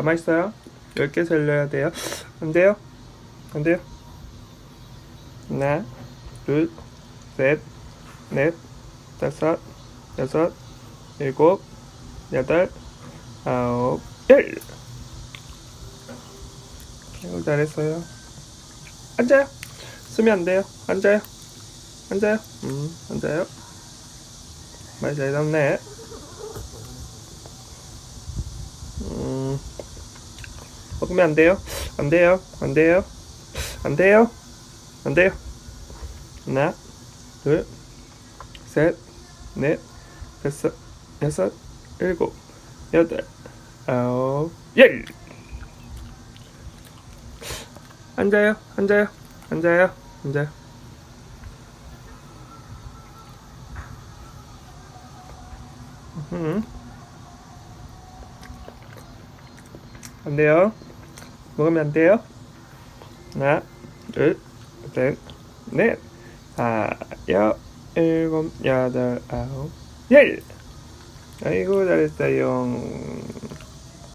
가만히 있어요. 10개 살려야 돼요. 안 돼요? 안 돼요? 하나, 둘, 셋, 넷, 다섯, 여섯, 일곱, 여덟, 아홉, 열! 아이고, 잘했어요. 앉아요. 쓰면 안 돼요. 앉아요. 앉아요. 음, 앉아요. 말 잘 잡네. 먹으면 안 돼요. 안 돼요. 안 돼요. 안 돼요. 안 돼요. 하나, 둘, 셋, 넷, 다섯, 여섯, 일곱, 여덟, 아홉, 열. 앉아요. 앉아요. 앉아요. 앉아요. 음. 안 돼요. 먹으면 안 돼요. 하나, 둘, 셋, 넷, 다, 여, 일곱, 여덟, 아홉, 열. 아이고 잘했어요.